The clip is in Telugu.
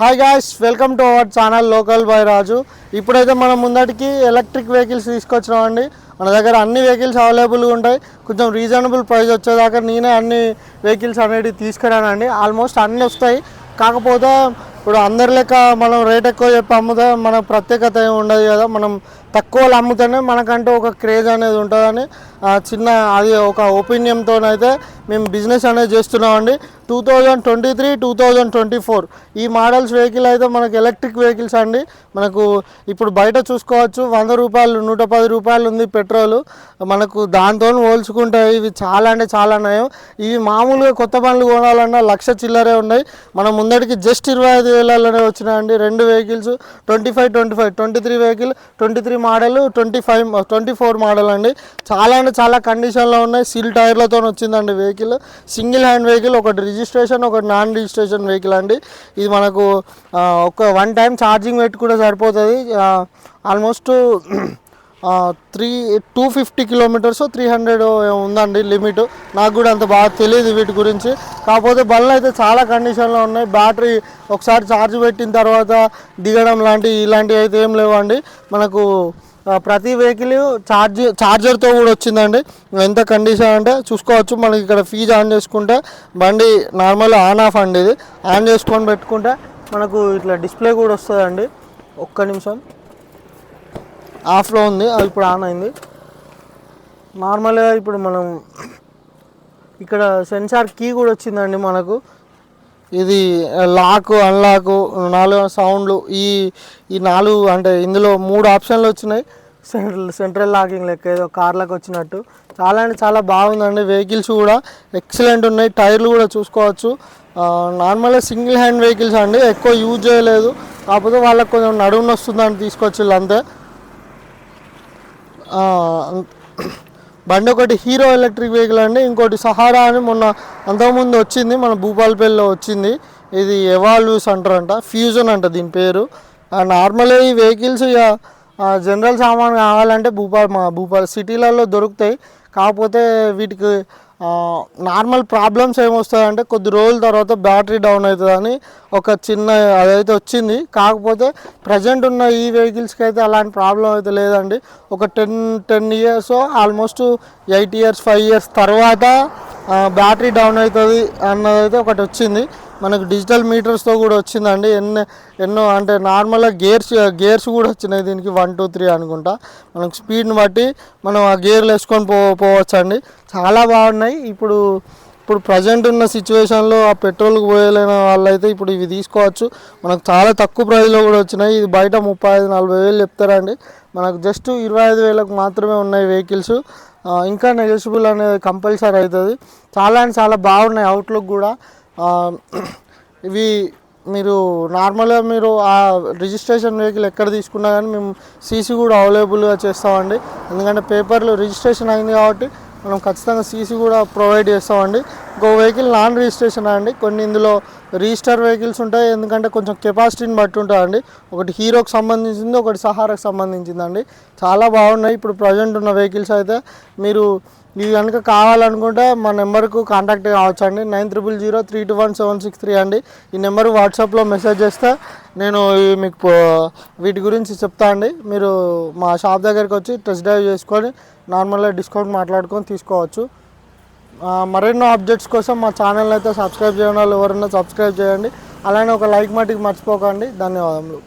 Hi guys welcome to our channel local boy Raju ఇప్పుడైతే మనం ముందటికి ఎలక్ట్రిక్ వెహికల్స్ తీసుకొచ్చినామండి. మన దగ్గర అన్ని వెహికల్స్ అవైలబుల్గా ఉంటాయి. కొంచెం రీజనబుల్ ప్రైస్ వచ్చేదాకా నేనే అన్ని వెహికల్స్ అనేవి తీసుకురానండి. ఆల్మోస్ట్ అన్నీ వస్తాయి. కాకపోతే ఇప్పుడు అందరి లెక్క మనం రేట్ ఎక్కువ చెప్పి అమ్ముతా మన ప్రత్యేకత ఏమి ఉండదు కదా. మనం తక్కువలో అమ్ముతేనే మనకంటూ ఒక క్రేజ్ అనేది ఉంటుందని చిన్న అది ఒక ఒపీనియన్తో అయితే మేము బిజినెస్ అనేది చేస్తున్నామండి. Two thousand twenty three two thousand twenty four. ఈ మోడల్స్ వెహికల్ అయితే మనకు ఎలక్ట్రిక్ వెహికల్స్ అండి. మనకు ఇప్పుడు బయట చూసుకోవచ్చు వంద రూపాయలు నూట పది రూపాయలు ఉంది పెట్రోల్. మనకు దాంతో పోల్చుకుంటే ఇవి చాలా అంటే చాలా నయం. ఇవి మామూలుగా కొత్త బండ్లు కొనాలన్నా లక్ష చిల్లరే ఉన్నాయి. మనం ముందటికి జస్ట్ ఇరవై ఐదు వేలలోనే వచ్చినాయండి. రెండు vehicles twenty five twenty five twenty three vehicle twenty three model twenty five twenty four model అండి. చాలా అంటే చాలా కండిషన్లో ఉన్నాయి. సీల్ టైర్లతో వచ్చిందండి వెహికల్ సింగిల్ హ్యాండ్ వెహికల్ ఒకటి రిజిస్ట్రేషన్ ఒకటి నాన్ రిజిస్ట్రేషన్ వెహికల్ అండి. ఇది మనకు ఒక వన్ టైం ఛార్జింగ్ పెట్టుకుంటే సరిపోతుంది. Almost three two fifty kilometres three hundred ఉందండి లిమిట్ నాకు కూడా అంత బాగా తెలియదు వీటి గురించి. కాకపోతే బళ్ళు అయితే చాలా కండిషన్లో ఉన్నాయి. బ్యాటరీ ఒకసారి ఛార్జ్ పెట్టిన తర్వాత దిగడం లాంటివి ఇలాంటివి అయితే ఏం లేవండి. మనకు ప్రతి వెహికల్ ఛార్జ్ ఛార్జర్తో కూడా వచ్చిందండి. ఎంత కండిషన్ అంటే చూసుకోవచ్చు. మనకి ఇక్కడ ఫీజ్ ఆన్ చేసుకుంటే బండి నార్మల్ ఆన్ ఆఫ్ అండి ఇది. ఆన్ చేసుకొని పెట్టుకుంటే మనకు ఇట్లా డిస్ప్లే కూడా వస్తుందండి. ఒక్క నిమిషం. ఆఫ్లో ఉంది అది ఇప్పుడు ఆన్ అయింది. నార్మల్గా ఇప్పుడు మనం ఇక్కడ సెన్సార్ కీ కూడా వచ్చిందండి మనకు. ఇది లాక్ అన్లాక్ నాలుగు సౌండ్లు ఈ ఈ నాలుగు అంటే ఇందులో మూడు ఆప్షన్లు వచ్చినాయి. సెంట్రల్ సెంట్రల్ లాకింగ్ లెక్క ఏదో కార్లకు వచ్చినట్టు. చాలా అంటే చాలా బాగుందండి. వెహికల్స్ కూడా ఎక్సలెంట్ ఉన్నాయి. టైర్లు కూడా చూసుకోవచ్చు. నార్మల్గా సింగిల్ హ్యాండ్ వెహికల్స్ అండి. ఎక్కువ యూజ్ చేయలేదు. కాకపోతే వాళ్ళకి కొంచెం నడుము వస్తుందని తీసుకొచ్చి అంతే. బండి ఒకటి హీరో ఎలక్ట్రిక్ వెహికల్ అండి. ఇంకోటి సహారా అని మొన్న అంతకుముందు వచ్చింది మన భూపాలపల్లిలో వచ్చింది. ఇది ఎవాల్వ్స్ అంటారంట ఫ్యూజన్ అంట దీని పేరు. నార్మల్గా ఈ వెహికల్స్ ఇక జనరల్ సామాన్ కావాలంటే భూపాల్ మా భూపాల్ సిటీలలో దొరుకుతాయి. కాకపోతే వీటికి నార్మల్ ప్రాబ్లమ్స్ ఏమొస్తాయంటే కొద్ది రోజుల తర్వాత బ్యాటరీ డౌన్ అవుతుందని ఒక చిన్న అదైతే వచ్చింది. కాకపోతే ప్రజెంట్ ఉన్న ఈ వెహికల్స్కి అయితే అలాంటి ప్రాబ్లం అయితే లేదండి. ఒక ten ten years almost eight years five years తర్వాత బ్యాటరీ డౌన్ అవుతుంది అన్నదైతే ఒకటి వచ్చింది. మనకు డిజిటల్ మీటర్స్తో కూడా వచ్చిందండి. ఎన్నో ఎన్నో అంటే నార్మల్గా గేర్స్ గేర్స్ కూడా వచ్చినాయి దీనికి వన్ టూ త్రీ అనుకుంటా. మనకు స్పీడ్ని బట్టి మనం ఆ గేర్లు వేసుకొని పో పోవచ్చండి. చాలా బాగున్నాయి. ఇప్పుడు ఇప్పుడు ప్రజెంట్ ఉన్న సిచ్యువేషన్లో ఆ పెట్రోల్కి పోయలేని వాళ్ళైతే ఇప్పుడు ఇవి తీసుకోవచ్చు. మనకు చాలా తక్కువ ప్రైస్లో కూడా వచ్చినాయి. ఇది బయట ముప్పై ఐదు నలభై వేలు చెప్తారండి. మనకు జస్ట్ ఇరవై ఐదు వేలకు మాత్రమే ఉన్నాయి వెహికల్స్ ఇంకా నెగోషియబుల్ అనేది కంపల్సరీ అవుతుంది. చాలా అంటే చాలా బాగున్నాయి. అవుట్లుక్ కూడా ఇవి మీరు నార్మల్గా మీరు ఆ రిజిస్ట్రేషన్ వెహికల్ ఎక్కడ తీసుకున్నా కానీ మేము సీసీ కూడా అవైలబుల్గా చేస్తామండి. ఎందుకంటే పేపర్లు రిజిస్ట్రేషన్ అయింది కాబట్టి మనం ఖచ్చితంగా సీసీ కూడా ప్రొవైడ్ చేస్తామండి. ఇంకో వెహికల్ నాన్ రిజిస్ట్రేషన్ అండి. కొన్ని ఇందులో రిజిస్టర్ వెహికల్స్ ఉంటాయి. ఎందుకంటే కొంచెం కెపాసిటీని బట్టి ఉంటుందండి ఒకటి హీరోకి సంబంధించింది ఒకటి సహారాకి సంబంధించిందండి. చాలా బాగున్నాయి. ఇప్పుడు ప్రజెంట్ ఉన్న వెహికల్స్ అయితే మీరు ఇవి కనుక కావాలనుకుంటే మా నెంబర్కు కాంటాక్ట్ కావచ్చు అండి nine triple zero three two one seven six three అండి. ఈ నెంబర్ వాట్సాప్లో మెసేజ్ చేస్తే నేను మీకు వీటి గురించి చెప్తా అండి. మీరు మా షాప్ దగ్గరికి వచ్చి టెస్ట్ డ్రైవ్ చేసుకొని నార్మల్గా డిస్కౌంట్ మాట్లాడుకొని తీసుకోవచ్చు. మరెన్నో అప్డేట్స్ కోసం మా ఛానల్ అయితే సబ్స్క్రైబ్ చేయడం వాళ్ళు ఎవరైనా సబ్స్క్రైబ్ చేయండి. అలానే ఒక లైక్ మటుకు మర్చిపోకండి. ధన్యవాదములు.